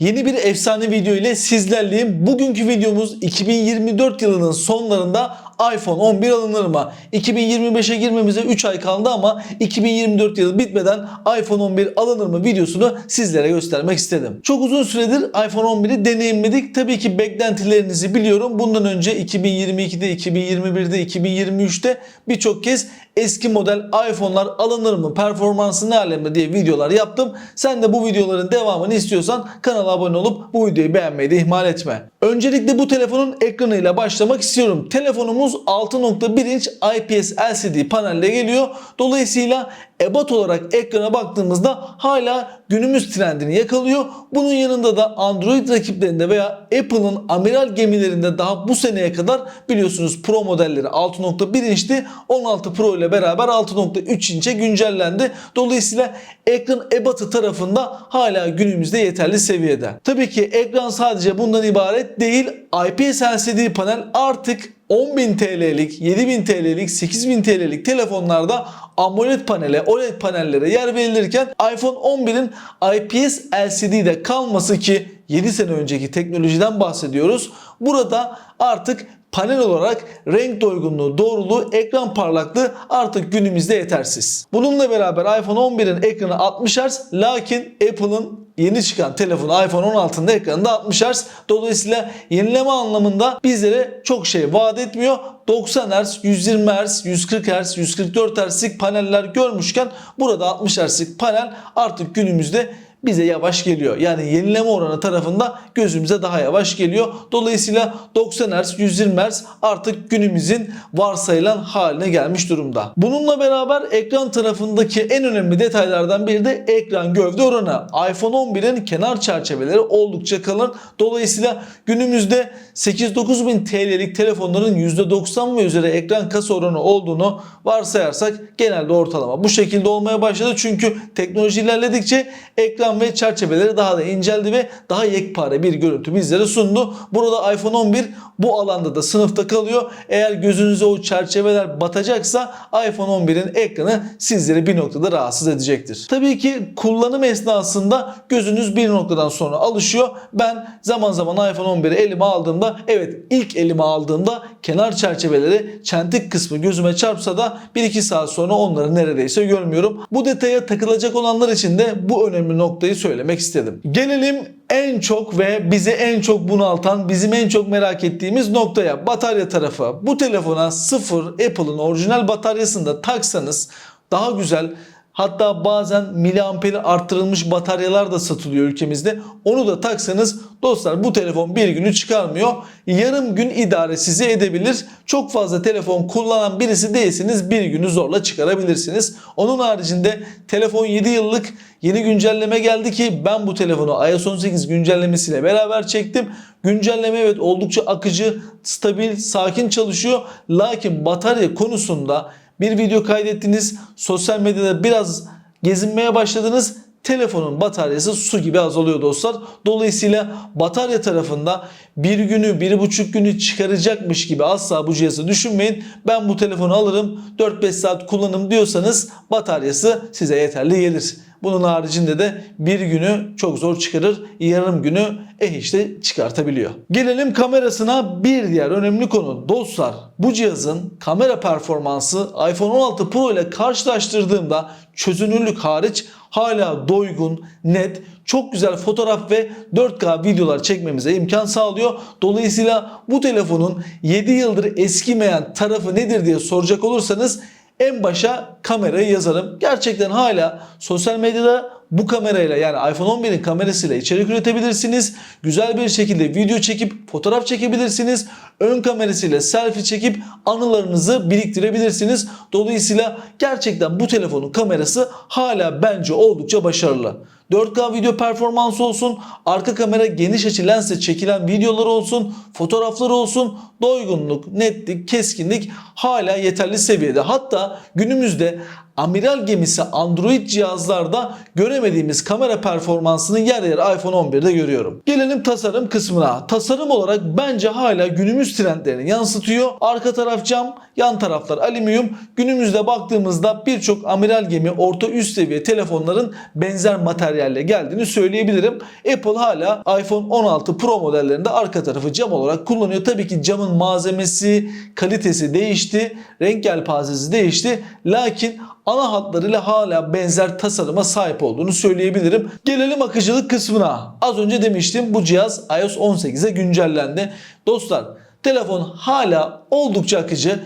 Yeni bir efsane video ile sizlerleyim. Bugünkü videomuz 2024 yılının sonlarında iPhone 11 alınır mı? 2025'e girmemize 3 ay kaldı ama 2024 yılı bitmeden iPhone 11 alınır mı videosunu sizlere göstermek istedim. Çok uzun süredir iPhone 11'i deneyimledik. Tabii ki beklentilerinizi biliyorum. Bundan önce 2022'de, 2021'de, 2023'te birçok kez eski model iPhone'lar alınır mı? Performansı ne alemde diye videolar yaptım. Sen de bu videoların devamını istiyorsan kanala abone olup bu videoyu beğenmeyi de ihmal etme. Öncelikle bu telefonun ekranıyla başlamak istiyorum. Telefonumuz 6.1 inç IPS LCD panelle geliyor. Dolayısıyla ebat olarak ekrana baktığımızda hala günümüz trendini yakalıyor. Bunun yanında da Android rakiplerinde veya Apple'ın amiral gemilerinde daha bu seneye kadar biliyorsunuz Pro modelleri 6.1 inçti. 16 Pro ile beraber 6.3 inçe güncellendi. Dolayısıyla ekran ebatı tarafında hala günümüzde yeterli seviyede. Tabii ki ekran sadece bundan ibaret değil. IPS LCD panel artık 10.000 TL'lik, 7.000 TL'lik, 8.000 TL'lik telefonlarda AMOLED panele, OLED panellere yer verilirken iPhone 11'in IPS LCD'de kalması ki 7 sene önceki teknolojiden bahsediyoruz. Burada artık panel olarak renk doygunluğu, doğruluğu, ekran parlaklığı artık günümüzde yetersiz. Bununla beraber iPhone 11'in ekranı 60 Hz lakin Apple'ın yeni çıkan telefonu iPhone 16'ın da ekranında 60 Hz. Dolayısıyla yenileme anlamında bizlere çok şey vaat etmiyor. 90 Hz, 120 Hz, 140 Hz, 144 Hz'lik paneller görmüşken burada 60 Hz'lik panel artık günümüzde bize yavaş geliyor. Yani yenileme oranı tarafında gözümüze daha yavaş geliyor. Dolayısıyla 90 Hz, 120 Hz artık günümüzün varsayılan haline gelmiş durumda. Bununla beraber ekran tarafındaki en önemli detaylardan biri de ekran gövde oranı. iPhone 11'in kenar çerçeveleri oldukça kalın. Dolayısıyla günümüzde 8-9 bin TL'lik telefonların %90 ve üzeri ekran kasa oranı olduğunu varsayarsak genelde ortalama bu şekilde olmaya başladı. Çünkü teknoloji ilerledikçe ekran ve çerçeveleri daha da inceldi ve daha yekpare bir görüntü bizlere sundu. Burada iPhone 11 bu alanda da sınıfta kalıyor. Eğer gözünüze o çerçeveler batacaksa iPhone 11'in ekranı sizleri bir noktada rahatsız edecektir. Tabii ki kullanım esnasında gözünüz bir noktadan sonra alışıyor. Ben zaman zaman iPhone 11'i elime aldığımda evet ilk elime aldığımda kenar çerçeveleri çentik kısmı gözüme çarpsa da 1-2 saat sonra onları neredeyse görmüyorum. Bu detaya takılacak olanlar için de bu önemli noktayı söylemek istedim. Gelelim en çok ve bizi en çok bunaltan, bizim en çok merak ettiğimiz noktaya batarya tarafı. Bu telefona sıfır Apple'ın orijinal bataryasını da taksanız daha güzel Hatta bazen miliamperi arttırılmış bataryalar da satılıyor ülkemizde. Onu da taksanız dostlar bu telefon bir günü çıkarmıyor. Yarım gün idare sizi edebilir. Çok fazla telefon kullanan birisi değilsiniz bir günü zorla çıkarabilirsiniz. Onun haricinde telefon 7 yıllık yeni güncelleme geldi ki ben bu telefonu iOS 18 güncellemesiyle beraber çektim. Güncelleme evet oldukça akıcı, stabil, sakin çalışıyor. Lakin batarya konusunda bir video kaydettiniz, sosyal medyada biraz gezinmeye başladınız. Telefonun bataryası su gibi azalıyor dostlar. Dolayısıyla batarya tarafında bir günü, bir buçuk günü çıkaracakmış gibi asla bu cihazı düşünmeyin. Ben bu telefonu alırım 4-5 saat kullanım diyorsanız bataryası size yeterli gelir. Bunun haricinde de bir günü çok zor çıkarır. Yarım günü eh işte çıkartabiliyor. Gelelim kamerasına bir diğer önemli konu. Dostlar bu cihazın kamera performansı iPhone 16 Pro ile karşılaştırdığımda çözünürlük hariç hala doygun, net, çok güzel fotoğraf ve 4K videolar çekmemize imkan sağlıyor. Dolayısıyla bu telefonun 7 yıldır eskimeyen tarafı nedir diye soracak olursanız en başa kamerayı yazarım. Gerçekten hala sosyal medyada bu kamerayla yani iPhone 11'in kamerasıyla içerik üretebilirsiniz. Güzel bir şekilde video çekip fotoğraf çekebilirsiniz. Ön kamerasıyla selfie çekip anılarınızı biriktirebilirsiniz. Dolayısıyla gerçekten bu telefonun kamerası hala bence oldukça başarılı. 4K video performansı olsun, arka kamera geniş açı lensle çekilen videolar olsun, fotoğraflar olsun, doygunluk, netlik, keskinlik hala yeterli seviyede. Hatta günümüzde amiral gemisi Android cihazlarda göremediğimiz kamera performansını yer yer iPhone 11'de görüyorum. Gelelim tasarım kısmına. Tasarım olarak bence hala günümüz trendlerini yansıtıyor. Arka taraf cam, yan taraflar alüminyum. Günümüzde baktığımızda birçok amiral gemi orta üst seviye telefonların benzer materyalle geldiğini söyleyebilirim. Apple hala iPhone 16 Pro modellerinde arka tarafı cam olarak kullanıyor. Tabii ki camın malzemesi, kalitesi değişti, renk yelpazesi değişti. Lakin ana hatlarıyla hala benzer tasarıma sahip olduğunu söyleyebilirim. Gelelim akıcılık kısmına. Az önce demiştim bu cihaz iOS 18'e güncellendi. Dostlar telefon hala oldukça akıcı.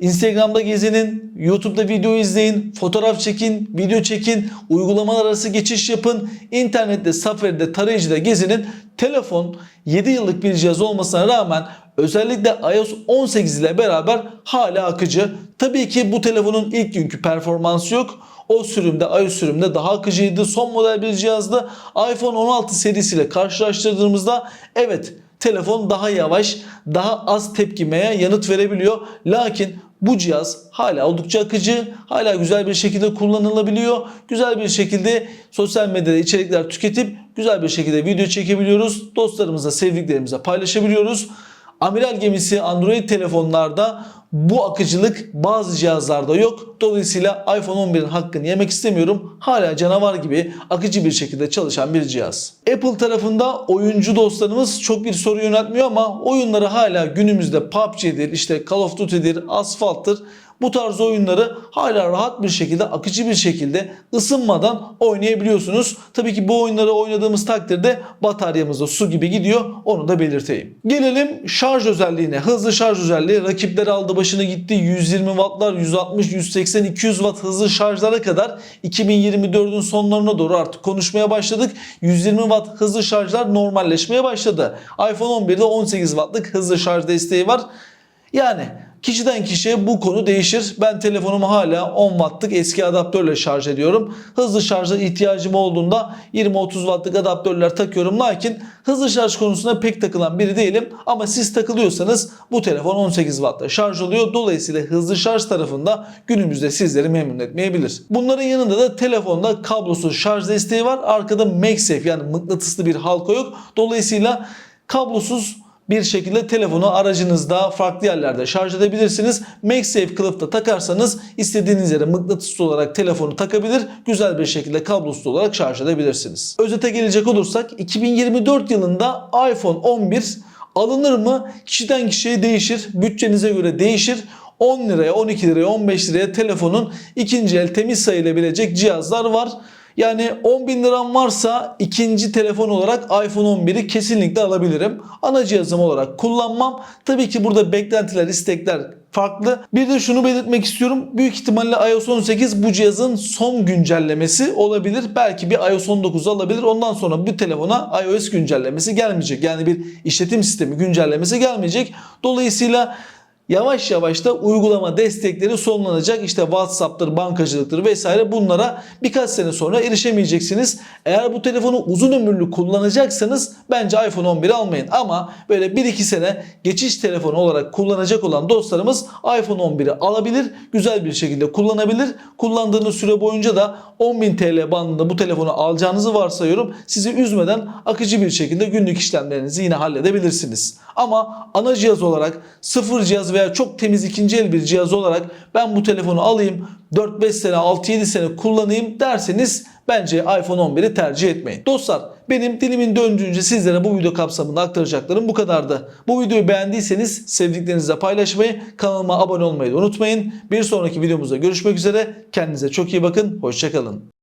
Instagram'da gezinin, YouTube'da video izleyin, fotoğraf çekin, video çekin, uygulamalar arası geçiş yapın, internette, Safari'de, tarayıcıda gezinin. Telefon 7 yıllık bir cihaz olmasına rağmen özellikle iOS 18 ile beraber hala akıcı. Tabii ki bu telefonun ilk günkü performansı yok. O sürümde iOS sürümde daha akıcıydı. Son model bir cihazdı. iPhone 16 serisiyle karşılaştırdığımızda evet telefon daha yavaş, daha az tepkimeye yanıt verebiliyor. Lakin bu cihaz hala oldukça akıcı, hala güzel bir şekilde kullanılabiliyor. Güzel bir şekilde sosyal medyada içerikler tüketip güzel bir şekilde video çekebiliyoruz. Dostlarımızla, sevdiklerimize paylaşabiliyoruz. Amiral gemisi Android telefonlarda bu akıcılık bazı cihazlarda yok. Dolayısıyla iPhone 11'in hakkını yemek istemiyorum. Hala canavar gibi akıcı bir şekilde çalışan bir cihaz. Apple tarafında oyuncu dostlarımız çok bir soru yöneltmiyor ama oyunları hala günümüzde PUBG'dir, işte Call of Duty'dir, Asphalt'tır. Bu tarz oyunları hala rahat bir şekilde, akıcı bir şekilde ısınmadan oynayabiliyorsunuz. Tabii ki bu oyunları oynadığımız takdirde bataryamız da su gibi gidiyor. Onu da belirteyim. Gelelim şarj özelliğine. Hızlı şarj özelliği rakipleri aldı başını gitti. 120 wattlar, 160, 180, 200 watt hızlı şarjlara kadar 2024'ün sonlarına doğru artık konuşmaya başladık. 120 watt hızlı şarjlar normalleşmeye başladı. iPhone 11'de 18 wattlık hızlı şarj desteği var. Yani Kişiden kişiye bu konu değişir. Ben telefonumu hala 10 wattlık eski adaptörle şarj ediyorum. Hızlı şarja ihtiyacım olduğunda 20-30 wattlık adaptörler takıyorum. Lakin hızlı şarj konusunda pek takılan biri değilim. Ama siz takılıyorsanız bu telefon 18 wattta şarj oluyor. Dolayısıyla hızlı şarj tarafında günümüzde sizleri memnun etmeyebilir. Bunların yanında da telefonda kablosuz şarj desteği var. Arkada MagSafe yani mıknatıslı bir halka yok. Dolayısıyla kablosuz bir şekilde telefonu aracınızda farklı yerlerde şarj edebilirsiniz. MagSafe kılıfta takarsanız istediğiniz yere mıknatıslı olarak telefonu takabilir. Güzel bir şekilde kablosuz olarak şarj edebilirsiniz. Özete gelecek olursak 2024 yılında iPhone 11 alınır mı? Kişiden kişiye değişir. Bütçenize göre değişir. 10 liraya, 12 liraya, 15 liraya telefonun ikinci el temiz sayılabilecek cihazlar var. Yani 10 bin liram varsa ikinci telefon olarak iPhone 11'i kesinlikle alabilirim. Ana cihazım olarak kullanmam. Tabii ki burada beklentiler, istekler farklı. Bir de şunu belirtmek istiyorum. Büyük ihtimalle iOS 18 bu cihazın son güncellemesi olabilir. Belki bir iOS 19 alabilir. Ondan sonra bu telefona iOS güncellemesi gelmeyecek. Yani bir işletim sistemi güncellemesi gelmeyecek. Dolayısıyla yavaş yavaş da uygulama destekleri sonlanacak. İşte WhatsApp'tır, bankacılıktır vesaire bunlara birkaç sene sonra erişemeyeceksiniz. Eğer bu telefonu uzun ömürlü kullanacaksanız bence iPhone 11 almayın. Ama böyle 1-2 sene geçiş telefonu olarak kullanacak olan dostlarımız iPhone 11'i alabilir. Güzel bir şekilde kullanabilir. Kullandığınız süre boyunca da 10.000 TL bandında bu telefonu alacağınızı varsayıyorum. Sizi üzmeden akıcı bir şekilde günlük işlemlerinizi yine halledebilirsiniz. Ama ana cihaz olarak sıfır cihaz veya çok temiz ikinci el bir cihaz olarak ben bu telefonu alayım 4-5 sene 6-7 sene kullanayım derseniz bence iPhone 11'i tercih etmeyin. Dostlar benim dilimin döndüğünce sizlere bu video kapsamında aktaracaklarım bu kadardı. Bu videoyu beğendiyseniz sevdiklerinizle paylaşmayı, kanalıma abone olmayı da unutmayın. Bir sonraki videomuzda görüşmek üzere. Kendinize çok iyi bakın. Hoşçakalın.